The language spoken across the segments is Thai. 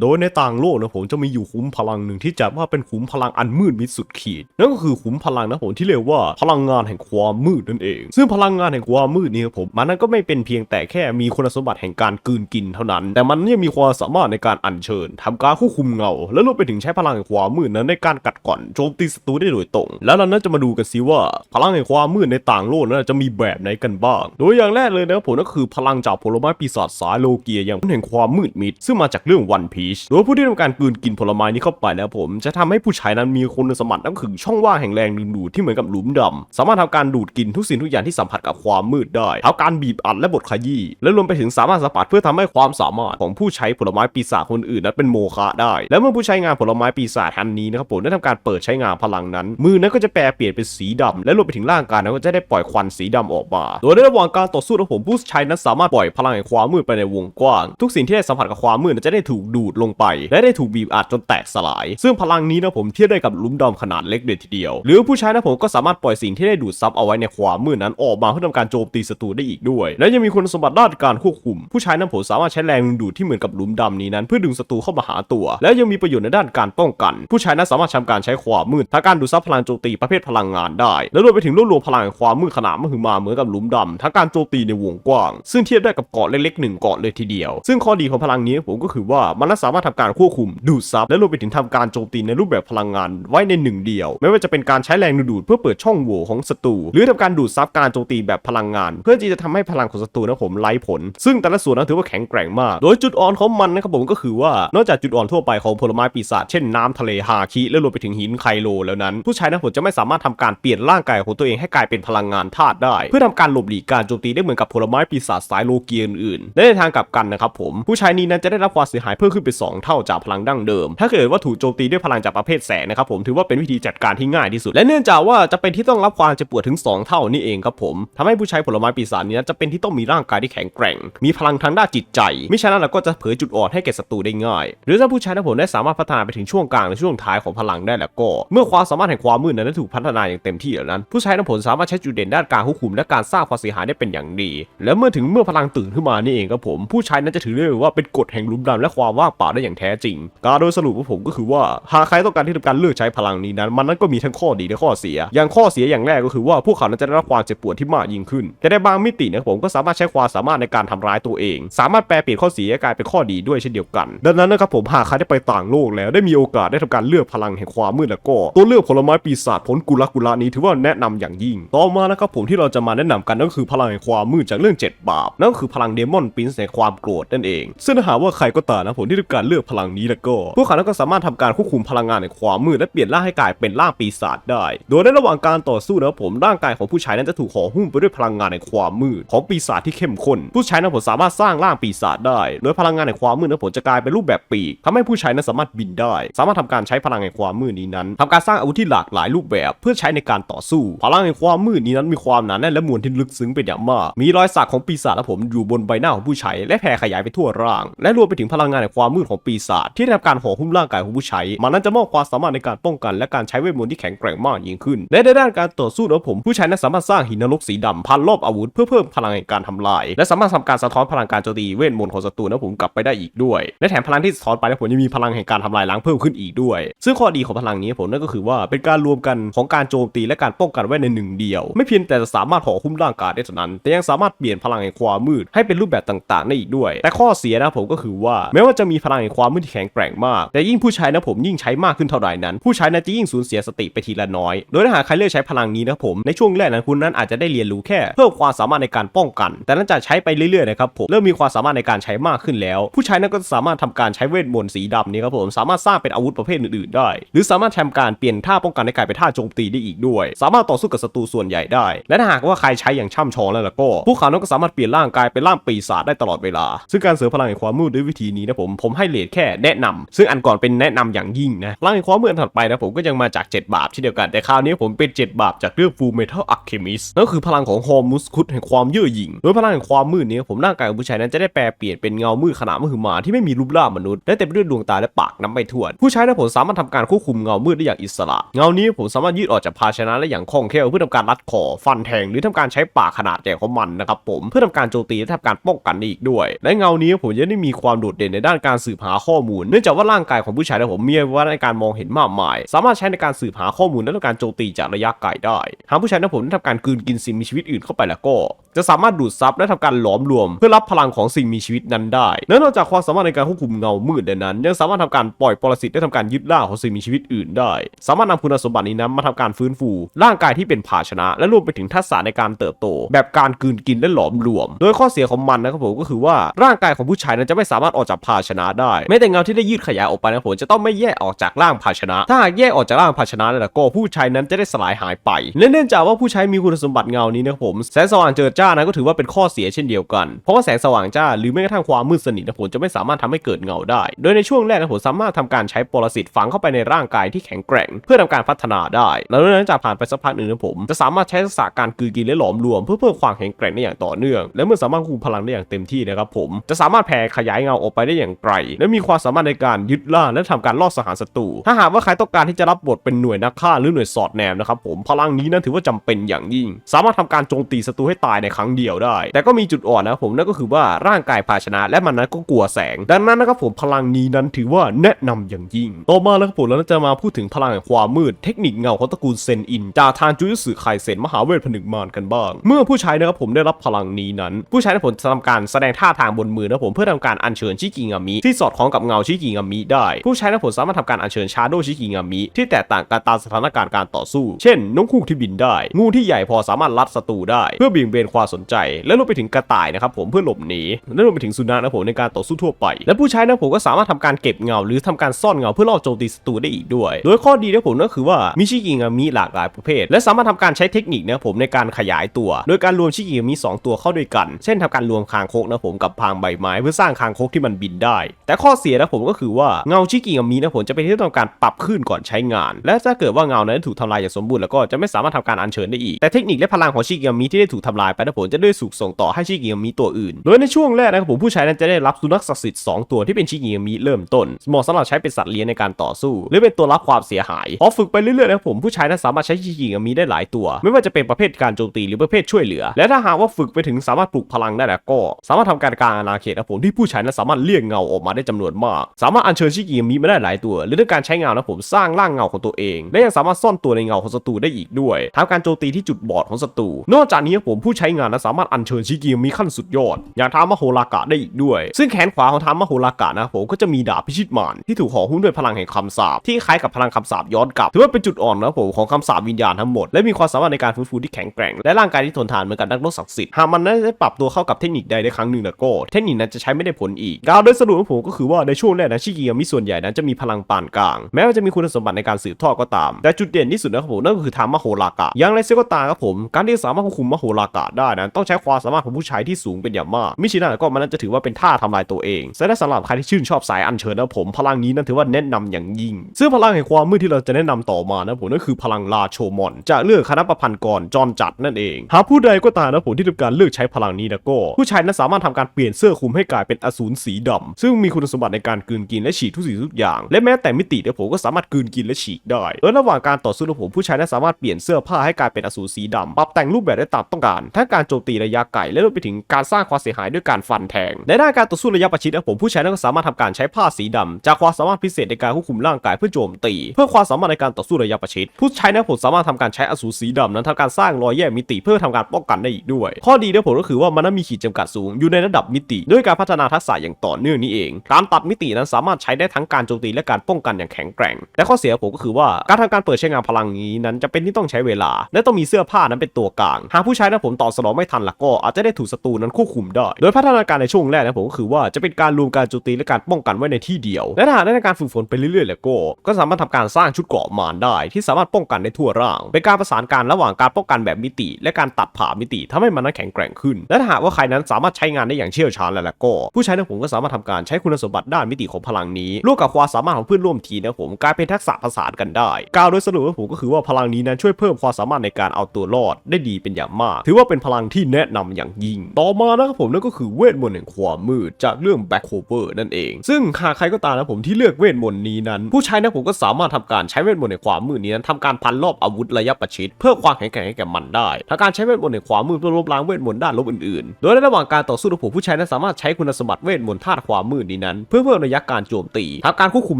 โดยในต่างโลกนะผมจะมีอยู่ขุมพลังหนึ่งที่จัดว่าเป็นขุมพลังอันมืดมิดสุดขีด นั่นก็คือขุมพลังนะผมที่เรียกว่าพลังงานแห่งความมืดนั่นเอง ซึ่งพลังงานแห่งความมืดนี้ครับผมมันนั้นก็ไม่เป็นเพียงแต่แค่มีคุณสมบัติแห่งการกืนกินเท่านั้น แต่มันยังมีความสามารถในการอัญเชิญทำการควบคุมเงา และรวมไปถึงใช้พลังแห่งความมืดนั้นในการกัดก่อนโจมตีศัตรูได้โดยตรง แล้วเราน่าจะมาดูกันสิว่า พลังแห่งความมืดในต่างโลกนั้นจะมีแบบไหนกันบ้าง โดยอย่างแรกเลยนะครับผมก็คือพลังจากผลไม้ปีศาจสายโลเกียอย่างแห่งความมืดมิดซึ่งมาจากเรื่องวันพีชโดยผู้ที่ทำการกลืนกินผลไม้นี้เข้าไปแล้วผม จะทำให้ผู้ใช้นั้นมีคุณสมบัตินั่นก็คือช่องว่างแห่งแรงดึงดูดที่เหมือนกับหลุมดำสามารถทำการดูดกินทุกสิ่งทุกอย่างที่สัมผัสกับความมืดได้ทำการบีบอัดและบดขยี้และรวมไปถึงสามารถสัมผัสเพื่อทำให้ความสามารถของผู้ใช้ผลไม้ปีศาจคนอื่นนั้นเป็นโมฆะได้ และเมื่อผู้ใช้งานผลไม้ปีศาจทันนี้นะครับผมได้ทำการเปิดใช้งานพลังนั้น มือนั้นก็จะแปลเปลี่ยนเป็นสีดำและรวมไปถึงร่างกายนั้นก็จะได้ปล่อยควันสีดำออกมาโดยในระหว่างการต่อสู้นะผมผู้ใช้นั้นสามารถปล่อยพลังแห่งความมืดไปในวงกว้าง ทุกสิ่งที่ได้สัมผัสกับความมืดจะได้ถูกดูดลงไป และได้ถูกบีบอัดจนแตกสลาย ซึ่งพลังนี้นะผมเทียบได้กับหลุมดำขนาดเล็กเลยทีเดียว หรือผู้ใช้นะผมก็สามารถปล่อยสิ่งที่ได้ดูดซับเอาไว้ในความมืดนั้นออกมาเพื่อทำการโจมตีศัตรูได้อีกด้วย และยังมีคุณสมบัติด้านการควบคุม ผู้ใช้นั้นผมสามารถใช้แรงดึงดูดที่เหมือนกับหลุมดำนี้นั้นเพื่อดึงศัตรูเข้ามาหาตัว และยังมีประโยชน์ในด้านการป้องกัน ผู้ใช้นั้นสามารถทำการใช้ความมืดทั้งการดูดซับพลังโจมตีประเภทพลังงานได้ และรวมไปถึงรวบรวมพลังแห่งความมืดขนาดมหึมาเหมือนกับหลุมดำทั้งการโจมตีในวงกว้าง ซึ่งเทียบได้กับเกาะเล็กๆหนึ่งเกาะเลยทีเดียว ซึ่งข้อดีของพลังนี้ผมก็คือว่ามันนั้นสามารถทำการควบคุมดูดซับและรวมไปถึงทำการโจมตีในรูปแบบพลังงานไว้ในหนึ่งเดียว ไม่ว่าจะเป็นการใช้แรงดูดเพื่อเปิดช่องโหว่ของศัตรูหรือทำการดูดซับการโจมตีแบบพลังงาน เพื่อที่จะทำให้พลังของศัตรูนะผมไร้ผล ซึ่งแต่ละส่วนนั้นถือว่าแข็งแกร่งมาก โดยจุดอ่อนของมันนะครับผมก็คือว่านอกจากจุดอ่อนทั่วไปของผลไม้ปีศาจเช่นน้ำทะเลฮาคิและรวมไปถึงหินไคโลแล้วนั้น ผู้ใช้นะผมจะไม่สามารถทำการเปลี่ยนร่างกายของตัวเองให้กลายเป็นพลังงานธาตุได้ เพื่อทำการหลบหลีกการโจมตีได้เหมือนกับผลไม้ปีศาจสายโลเกียอื่นๆและในทางกลับกันนะครับผมผู้ใช้นี้นั้นจะได้รับความเสียหายเพิ่มขึ้นเป็นสองเท่าจากพลังดั้งเดิม ถ้าเกิดว่าถูกโจมตีด้วยพลังจากประเภทแสงนะครับผมถือว่าเป็นวิธีจัดการที่ง่ายที่สุด และเนื่องจากว่าจะเป็นที่ต้องรับความเจ็บปวดถึง 2 เท่านี่เองครับผมทำให้ผู้ใช้ผลไม้ปีศาจนี้จะเป็นที่ต้องมีร่างกายที่แข็งแกร่ง มีพลังทางด้านจิตใจ ไม่ฉะนั้นเราก็จะเผยจุดอ่อนให้แก่ศัตรูได้ง่าย หรือถ้าผู้ใช้นะผมได้สามารถพัฒนาไปถึงช่วงกลางและช่วงท้ายของพลังได้แล้วก็ เมื่อความสามารถแห่งความมืดนั้นได้ถูกพัฒนาอย่างเต็มที่แล้วนั้น ผู้ใช้นะผมสามารถใช้จุดเด่นด้านการควบคุมและการสร้างความเสียหายได้เป็นอย่างดี และเมื่อถึงเมื่อพลังตื่นขึ้นมานี่เองครับผมผู้ใช้นั้นจะถือได้ว่าเป็นกฎแห่งลุมดำและความว่างเป่าได้อย่างแท้จริง การโดยสรุปของผมก็คือว่าหากใครต้องการที่จะการเลือกใช้พลังนี้นั้น มันนั้นก็มีทั้งข้อดีและข้อเสีย อย่างข้อเสียอย่างแรกก็คือว่าพวกเขานั้นจะได้รับความเจ็บปวดที่มากยิ่งขึ้น แต่ในบางมิตินะผมก็สามารถใช้ความสามารถในการทำร้ายตัวเอง สามารถแปลเปลี่ยนข้อเสียกลายเป็นข้อดีด้วยเช่นเดียวกัน ดังนั้นนะครับผมหากใครได้ไปต่างโลกแล้วได้มีโอกาสได้ทำการเลือกพลังแห่งความมืดแล้วก็ตัวเลือกผลไม้ปีศาจผลกุลกุละนี้ถือว่าแนะนำอย่างยิ่ง ต่อมานะครับผมที่เราจะมาแนะนำกันนั่นก็คือพลังแห่งความมืดจากเรื่อง 7 บาปนั่นก็คือพลังเดมอนปินส์ในความโกรธนั่นเองซึ่งหากว่าใครก็ตามนะผมที่ได้การเลือกพลังนี้แล้วก็ พวกเขานั้นก็สามารถทำการควบคุมพลังงานในความมืดและเปลี่ยนร่างให้กลายเป็นร่างปีศาจได้ โดยในระหว่างการต่อสู้นะผมร่างกายของผู้ใช้นั้นจะถูกห่อหุ้มไปด้วยพลังงานในความมืดของปีศาจที่เข้มข้น ผู้ใช้นั้นผมสามารถสร้างร่างปีศาจได้ โดยพลังงานในความมืดนั้นผมจะกลายเป็นรูปแบบปีกทำให้ผู้ใช้นั้นสามารถบินได้ สามารถทำการใช้พลังแห่งความมืดนี้นั้นทำการสร้างอาวุธที่หลากหลายรูปแบบเพื่อใช้ในการต่อสู้ พลังแห่งความมืดนี้นั้นมีความหนาแน่นและมวลที่ลึกซึ้งเป็นอย่างมาก มีรอยสักของปีศาจและผมอยู่บนใบหน้าของผู้ใช้และแผ่ขยายไปทั่วร่าง และรวมไปถึงพลังงานแห่งความมืดของปีศาจที่ได้ทำการห่อหุ้มร่างกายของผู้ใช้ มันนั้นจะมอบความสามารถในการป้องกันและการใช้เวทมนต์ที่แข็งแกร่งมากยิ่งขึ้นและในด้านการต่อสู้นะผมผู้ใช้นั้นสามารถสร้างหินนรกสีดำพันรอบอาวุธเพื่อเพิ่มพลังแห่งการทำลาย และสามารถทำการสะท้อนพลังการโจมตีเวทมนต์ของศัตรูนะผมกลับไปได้อีกด้วย และแถมพลังที่สะท้อนไปนะผมยังมีพลังแห่งการทำลายล้างเพิ่มขึ้นอีกด้วย ซึ่งข้อดีของพลังนี้ผมนั่นก็คือว่าเป็นการรวมกันของการโจมตีและการป้องกันไว้ในหนึ่งเดียว ไม่เพียงแต่จะสามารถห่อหุ้มร่างกายได้เท่านั้น แต่ยังสามารถเปลี่ยนพลังแห่งความมืดให้เป็นรูปแบบต่างๆได้อีกด้วย แต่ข้อเสียนะผมก็คือว่าแม้ว่าจะมีพลังแห่งความมืดที่แข็งแกร่งมาก แต่ยิ่งผู้ใช้นะผมยิ่งใช้มากขึ้นเท่าใดนั้น ผู้ใช้นั้นจะยิ่งสูญเสียสติไปทีละน้อย โดยถ้าหากใครเลือกใช้พลังนี้นะผมในช่วงแรกนั้นคุณนั้นอาจจะได้เรียนรู้แค่เพิ่มความสามารถในการป้องกัน แต่หลังจากใช้ไปเรื่อยๆนะครับผมเริ่มมีความสามารถในการใช้มากขึ้นแล้ว ผู้ใช้นั้นก็สามารถทำการใช้เวทมนต์สีดำนี้ครับผมสามารถสร้างเป็นอาวุธประเภทอื่นๆได้ หรือสามารถทำการเปลี่ยนท่าป้องกันให้กลายเป็นท่าโจมตีได้อีกด้วย สามารถต่อสู้กับศัตรูส่วนใหญ่ได้ และถ้าหากว่าใครใช้อย่างช่ำชองแล้วล่ะก็พวกเขานั้นก็สามารถเปลี่ยนร่างกายเป็นร่างปีศาจได้ตลอดเวลา ซึ่งการเสริมพลังแห่งความมืดด้วยวิธีนี้นะผมผมให้เลทแค่แนะนำซึ่งอันก่อนเป็นแนะนำอย่างยิ่งนะพลังความมืดอันถัดไปนะผมก็ยังมาจาก 7 บาปเช่นเดียวกันแต่คราวนี้ผมเป็น 7 บาปจากเรื่อง Full Metal Alchemist นั่นก็คือพลังของฮอร์มุสคุดแห่งความเย่อหยิ่งโดยพลังแห่งความมืดนี้ผมร่างกายของผู้ชายนั้นจะได้แปลเปลี่ยนเป็นเงามืดขนาดมหึมาที่ไม่มีรูปร่างมนุษย์และเต็มไปด้วยดวงตาและปากน้ำไปทั่วผู้ใช้นะผมสามารถทำการควบคุมเงามืดได้อย่างอิสระ เงานี้ผมสามารถยืดออกจากภาชนะได้อย่างคล่องแคล่วเพื่อทำการรัดคอฟันแทงหรือทำการใช้ปากขนาดใหญ่ของมันนะครับผมเพื่อทำการโจมตีและทำการป้องกันอีกด้วย และเงานี้ผมยังได้มีความโดดเด่นในด้านการสืบหาข้อมูล เนื่องจากว่าร่างกายของผู้ชายและผมมีอวัยวะในการมองเห็นมากมาย สามารถใช้ในการสืบหาข้อมูลและการโจมตีจากระยะไกลได้ หากผู้ชายและผมได้ทำการกลืนกินสิ่งมีชีวิตอื่นเข้าไปแล้วก็ จะสามารถดูดซับและทำการหลอมรวม เพื่อรับพลังของสิ่งมีชีวิตนั้นได้และนอกจากความสามารถในการควบคุมเงามืดดังนั้น ยังสามารถทำการปล่อยปรสิตและทำการยึดล่าของสิ่งมีชีวิตอื่นได้ สามารถนำคุณสมบัตินี้นั้นมาทำการฟื้นฟู ร่างกายที่เป็นภาชนะ และรวมไปถึงทักษะในการเติบโต แบบการกืนกินและหลอมรวม โดยข้อเสียของมันนะครับผมก็คือว่าร่างกายของผู้ชายนั้นจะไม่สามารถออกจากภาชนะได้แม้แต่เงาที่ได้ยืดขยายออกไปนะผมจะต้องไม่แยกออกจากร่างภาชนะ ถ้าหากแยกออกจากร่างภาชนะแล้วก็ผู้ชายนั้นจะได้สลายหายไปและเนื่องจากว่าผู้ใช้มีคุณสมบัติเงานี้นะครับผมแสงสว่างเจิดจ้านะก็ถือว่าเป็นข้อเสียเช่นเดียวกัน เพราะว่าแสงสว่างจ้าหรือแม้กระทั่งความมืดสนิทนะผมจะไม่สามารถทำให้เกิดเงาได้ โดยในช่วงแรกนะผมสามารถทำการใช้ปรสิตฝังเข้าไปในร่างกายที่แข็งแกร่ง เพื่อทำการพัฒนาได้ แล้วหลังจากผ่านไปสักพักหนึ่งนะผม จะสามารถใช้ทักษะการกืนกินและหลอมรวม เพื่อเพิ่มความแข็งแกร่งได้อย่างต่อเนื่อง และเมื่อสามารถคุมพลังได้อย่างเต็มที่นะครับผมจะสามารถแผ่ขยายเงาออกไปได้อย่างไกล และมีความสามารถในการยึดล่าและทำการล่อสังหารศัตรูถ้าหากว่าใครต้องการที่จะรับบทเป็นหน่วยนักฆ่าหรือหน่วยสอดแนมนะครับผมพลังนี้นั้นถือว่าจำเป็นอย่างยิ่ง สามารถทำการโจมตีศัตรูให้ตายในครั้งเดียวได้ แต่ก็มีจุดอ่อนนะผมนั่นก็คือว่าร่างกายภาชนะและมันนั้นก็กลัวแสง ดังนั้นนะครับผมพลังนี้นั้นถือว่าแนะนำอย่างยิ่ง ต่อมาแล้วครับผมเราจะมาพูดถึงพลังแห่งความมืดเทคนิคเงาของตระกูลเซนอินจากทางจูยุสึไคเซนมหาเวทผนึกมารกันบ้าง เมื่อผู้ใช้นะครับผมได้รับพลังนี้นั้น ผู้ใช้นะผมจะทำการแสดงท่าทางบนมือนะผมเพื่อทำการอัญเชิญชิกิงามิที่สอดคล้องกับเงาชิกิงามิได้ ผู้ใช้นะผมสามารถทำการอัญเชิญชาโดชิกิงามิที่แตกต่างกันตามสถานการณ์การต่อสู้ เช่นนกฮูกที่บินได้ งูที่ใหญ่พอสามารถลัดศัตรูได้ เพื่อเบี่ยงเบนความสนใจ และรวมไปถึงกระต่ายนะครับผมเพื่อหลบหนีและรวมไปถึงสุนัขนะผมในการต่อสู้ทั่วไป และผู้ใช้นะผมก็สามารถทำการเก็บเงา หรือทำการซ่อนเงาเพื่อล่อโจมตีศัตรูได้อีกด้วย โดยข้อดีนะผมก็คือว่ามิชิกิงามิหลากหลายประเภท และสามารถทำการใช้เทคนิคนะผมในการขยายตัว โดยการรวมชิกิงามิสองตัวเข้าด้วยกัน เช่นทำการรวมคางคกนะผมกับพางใบไม้ เพื่อสร้างคางคกที่มันบินได้ แต่ข้อเสียนะผมก็คือว่าเงาชิกิงามินะผมจะเป็นที่ต้องการปรับขึ้นก่อนใช้งาน และถ้าเกิดว่าเงานั้นถูกทำลายอย่างสมบูรณ์แล้วก็จะไม่สามารถทำการอัญเชิญได้อีกแต่เทคนิคและพลังของชิกิงามิที่ได้ถูกทำลายไปนะผมจะได้ถูกส่งต่อให้ชิกิงามิตัวอื่น โดยในช่วงแรกนะครับผมผู้ใช้นั้นจะได้รับสุนัขศักดิ์สิทธิ์สองตัวที่เป็นชิกิงามิเริ่มต้นเหมาะสำหรับใช้เป็นสัตว์เลี้ยงในการต่อสู้ หรือเป็นตัวรับความเสียหายพอฝึกไปเรื่อยๆนะครับผมผู้ใช้นั้นสามารถใช้ชิกิงามิได้หลายตัว ไม่ว่าจะเป็นประเภทการโจมตีหรือประเภทช่วยเหลือ และถ้าหากว่าฝึกไปถึงสามารถปลุกพลังได้แล้วก็ สามารถทำการกลางอาณาเขตนะผมที่ผู้ใช้นั้นสามารถเรียกเงาออกมาได้จำนวนมาก สามารถอัญเชิญชิกิงามิมาได้หลายตัว หรือด้วยการใช้เงานะผมสร้างร่างเงาของตัวเอง และยังสามารถซ่อนตัวในเงาของศัตรูได้อีกด้วยทำการโจมตีที่จุดบอดของศัตรูนอกจากนี้ผมผู้ใช้งนนั้นสามารถอัญเชิญชิกิมิขั้นสุดยอด อย่างทามโหรากะได้อีกด้วย ซึ่งแขนขวาของทามโหรากะนะผมก็จะมีดาบพิชิตมารที่ถูกห่อหุ้มด้วยพลังแห่งคำสาปที่คล้ายกับพลังคำสาปย้อนกลับถือว่าเป็นจุดอ่อนนะผมของคำสาปวิญญาณทั้งหมดและมีความสามารถในการฟื้นฟูที่แข็งแกร่งและร่างกายที่ทนทานเหมือนกับนักรบศักดิ์สิทธิ์หากมันนั้นได้ปรับตัวเข้ากับเทคนิคใดได้ครั้งหนึ่งแล้วก็เทคนิคนั้นจะใช้ไม่ได้ผลอีกกล่าวโดยสรุปของผมก็คือว่าในช่วงแรกนะชิกิมิส่วนใหญ่นั้นจะมีพลังปานกลาง แม้ว่าจะมีคุณสมบัติในการสืบทอดก็ตาม แต่จุดเด่นที่สุดนะครับผมนั่นก็คือทางมโหรากะอย่างไรเสียก็ตามครับผมการที่สามารถควบคุมมโหรากะได้นั้นต้องใช้ความสามารถของผู้ใช้ที่สูงเป็นอย่างมาก มิฉะนั้นแล้วก็มันนั้นจะถือว่าเป็นท่าทำลายตัวเองและสำหรับใครที่ชื่นชอบสายอัญเชิญนะผมพลังนี้นั้นถือว่าแนะนำอย่างยิ่ง ซึ่งพลังแห่งความมืดที่เราจะแนะนำต่อมานะผมนั่นคือพลังลาโชมอนจากเรื่องคณะประพันธ์กรจอนจัดนั่นเอง หากผู้ใดก็ตามนะผมที่ทำการเลือกใช้พลังนี้นะก็ ผู้ใชายนั้นสามารถทำการเปลี่ยนเสื้อคลุมให้กลายเป็นอสูรสีดำซึ่งมีคุณสมบัติในการกืนกินและฉีกทุกสิ่งทุกอย่าง และแม้แต่มิติเนี่ยผมก็สามารถกืนกินและฉีกได้โดยระหว่างการต่อสู้นะผมผู้ชายนั้นสามารถเปลี่ยนเสื้อผ้าให้กลายเป็นอสูรสีดำปรับแต่งรูปแบบได้ตามต้องการทั้งการโจมตีระยะไกลและรวมไปถึงการสร้างความเสียหายด้วยการฟันแทงในด้านการต่อสู้ระยะประชิดนะผมผู้ใชายนั้นก็สามารถทำการใช้ผ้าสีดำจากความสามารถพิเศษในการควบคุมร่างกายเพื่อโจมตี เพื่อความสามารถในการต่อสู้ระยะประชิดผู้ใช้นะผมสามารถทำการใช้อสูรสีดำนั้นทำการสร้างรอยแยกมิติเพื่อทำการป้องกันได้อีกด้วย ข้อดีนะผมก็คือว่ามันนั้นมีขีดจำกัดสูงอยู่ในระดับมิติ ด้วยการพัฒนาทักษะอย่างต่อเนื่องนี่เอง การตัดมิตินั้นสามารถใช้ได้ทั้งการโจมตีและการป้องกันอย่างแข็งแกร่งแต่ข้อเสียของผมก็คือว่าการทำการเปิดใช้งานพลังนี้นั้นจะเป็นที่ต้องใช้เวลา และต้องมีเสื้อผ้านั้นเป็นตัวกลาง หากผู้ใช้นะผมตอสนองไม่ทันล่ะก็อาจจะได้ถูกศัตรูนั้นควบคุมได้ โดยพัฒนาการในช่วงแรกนะผมก็คือว่าจะเป็นการรวมการโจมตีและการป้องกันไว้ในที่เดียว และถ้าหากได้การฝึกฝนไปเรื่อยๆแล้วก็ก็สามารถทำการสร้างชุดเกราะมารได้ ที่สามารถป้องกันได้ทั่วร่าง เป็นการประสานการระหว่างการป้องกันแบบมิติ และการตัดผ่ามิติทำให้มันนั้นแข็งแกร่งขึ้น และถ้าหากว่าใครนั้นสามารถใช้งานได้อย่างเชี่ยวชาญแล้วล่ะก็ ผู้ใช้นะผมก็สามารถทำการใช้คุณสมบัติด้านมิติของพลังนี้ร่วมกับความสามารถของเพื่อนร่วมทีมนะผมกลายเป็นทักษะประสานกันได้กล่าวโดยสรุปว่าผมก็คือว่าพลังนี้นั้นช่วยเพิ่มความสามารถในการเอาตัวรอดได้ดีเป็นอย่างมาก ถือว่าเป็นพลังที่แนะนำอย่างยิ่ง ต่อมานะครับผมนั่นก็คือเวทมนต์แห่งความมืดจากเรื่อง Black Clover นั่นเอง ซึ่งหากใครก็ตามนะผมที่เลือกเวทมนต์นี้นั้น ผู้ใช้นะผมก็สามารถทำการใช้เวทมนต์แห่งความมืดนี้นั้นทำการพันรอบอาวุธระยะประชิดเพื่อความแข็งแกร่งให้แก่มันได้ทำการใช้เวทมนต์แห่งความมืดเพื่อลบล้างเวทมนต์ด้านลบอื่นๆ โดยในระหว่างการต่อสู้นะผมผู้ใช้นั้นสามารถใช้คุณสมบัติเวทมนต์ธาตุความมืดนี้นั้น เพื่อเพิ่มระยะการโจมตีทำการควบคุม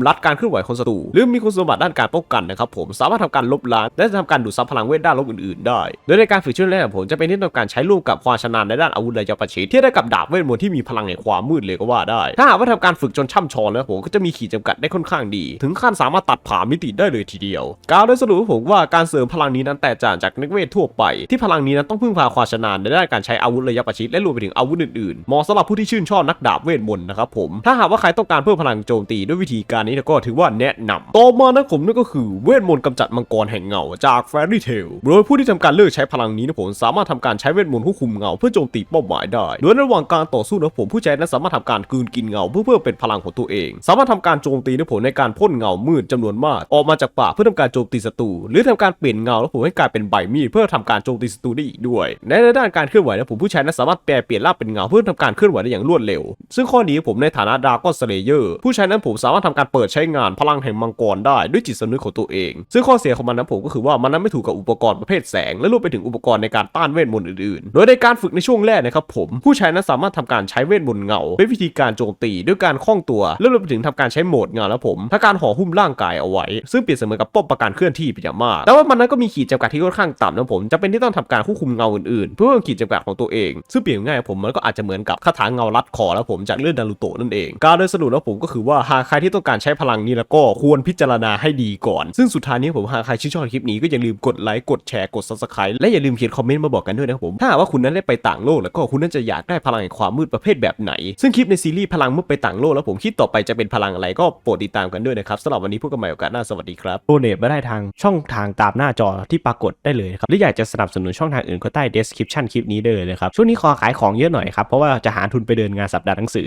รัดการเคลื่อนไหวของศัตรูหรือมีคุณสมบัติด้านการป้องกันนะครับผมสามารถทำการลบล้างและทำการดูดซับพลังเวทด้านลบอื่นๆ ได้ โดยในการฝึกช่วงแรกของผมจะเป็นที่ต้องการใช้ร่วมกับความชำนาญในด้านอาวุธระยะประชิดที่ได้กับดาบเวทมนต์ที่มีพลังแห่งความมืดเลยก็ว่าได้ ถ้าหากว่าทำการฝึกจนช่ำชองแล้วผมก็จะมีขีดจำกัดได้ค่อนข้างดี ถึงขั้นสามารถตัดผ่ามิติได้เลยทีเดียวการโดยสรุปผมว่าการเสริมพลังนี้นั้นแตกต่างจากนักเวททั่วไป ที่พลังนี้นั้นต้องพึ่งพาความชำนาญในด้านการใช้อาวุธระยะประชิดและรวมไปถึงอาวุธอื่นๆเหมาะสำหรับผู้ที่ชื่นชอบนักดาบเวทมนต์นะครับผมถ้าหากว่าใครต้องการเพิ่มพลังโจมตีด้วยวิธีการนี้ก็ถือว่าแนะนำต่อมานะผมนั่นก็คือเวทมนต์กำจัดมังกรแห่งเงาจากแฟรี่เทลโดยผู้ที่ทำการเลือกใช้พลังนี้นะผมสามารถทำการใช้เวทมนต์ควบคุมเงาเพื่อโจมตีเป้าหมายได้โดยระหว่างการต่อสู้นะผมผู้ใช้นั้นสามารถทำการกืนกินเงาเพื่อเพิ่มเป็นพลังของตัวเอง สามารถทำการโจมตีนะผมในการพ่นเงามืดจำนวนมาก ออกมาจากปากเพื่อทำการโจมตีศัตรูหรือทำการเปลี่ยนเงาแล้วผมให้กลายเป็นใบมีดเพื่อทำการโจมตีศัตรูได้อีกด้วย ในด้านการเคลื่อนไหวนะผมผู้ใช้นั้นสามารถแปลเปลี่ยนร่างเป็นเงาเพื่อทำการเคลื่อนไหวได้อย่างรวดเร็ว ซึ่งข้อนี้ผมในฐานะดาราก้อนสเลเยอร์ผู้ใช้นั้นผมสามารถทำการเปิดใช้งานพลังแห่งมังกรได้ด้วยจิตสำนึกของตัวเอง ซึ่งข้อเสียของมันนะผมก็คือว่ามันนั้นไม่ถูกกับอุปกรณ์ประเภทแสงและรวมไปถึงอุปกรณ์ในการต้านเวทมนต์อื่นๆ โดยในการฝึกในช่วงแรกนะครับผมผู้ใช้นั้นสามารถทำการใช้เวทมนต์เงาเป็นวิธีการโจมตีด้วยการคล่องตัวและรวมไปถึงทำการใช้โหมดเงาแล้วผมถ้าการห่อหุ้มร่างกายเอาไว้ ซึ่งเปรียบเสมือนกับป้อมปราการเคลื่อนที่เป็นอย่างมากแต่ว่ามันนั้นก็มีขีดจำกัดที่ค่อนข้างต่ำนะผมจะเป็นที่ต้องทำการควบคุมเงาอื่นๆ เพื่อเพิ่มขีดจำกัดของตัวเอง ซึ่งเปรียบง่ายผมมันก็อาจจะเหมือนกับคาถาเงารัดคอแล้วผมจากเรื่องนารูโตะนั่นเองการโดยสรุปแล้วผมก็คือว่าหากใครที่ต้องการใช้พลังนี้แล้วก็ควรพิจารณาให้ดีก่อน ซึ่งสุดท้ายนี้ผมหากใครชื่นชอบคลิปนี้ก็อย่าลืมกดไลค์กดแชร์กด subscribe และอย่าลืมเขียนคอมเมนต์มาบอกกันด้วยนะครับผมถ้าหากว่าคุณนั้นได้ไปต่างโลกแล้วก็คุณนั้นจะอยากได้พลังแห่งความมืดประเภทแบบไหน ซึ่งคลิปในซีรีส์พลังมืดไปต่างโลกแล้วผมคิดต่อไปจะเป็นพลังอะไรก็โปรดติดตามกันด้วยนะครับสำหรับวันนี้พบกันใหม่โอกาสหน้าสวัสดีครับโดเนทมาได้ทางช่องทางตามหน้าจอที่ปรากฏได้เลยครับหรืออยากจะสนับสนุนช่องทางอื่นก็ใต้ description คลิปนี้ได้เลยนะครับช่วงนี้ขอขายของเยอะหน่อยครับเพราะว่าจะหาทุนไปเดินงานสัปดาห์หนังสือ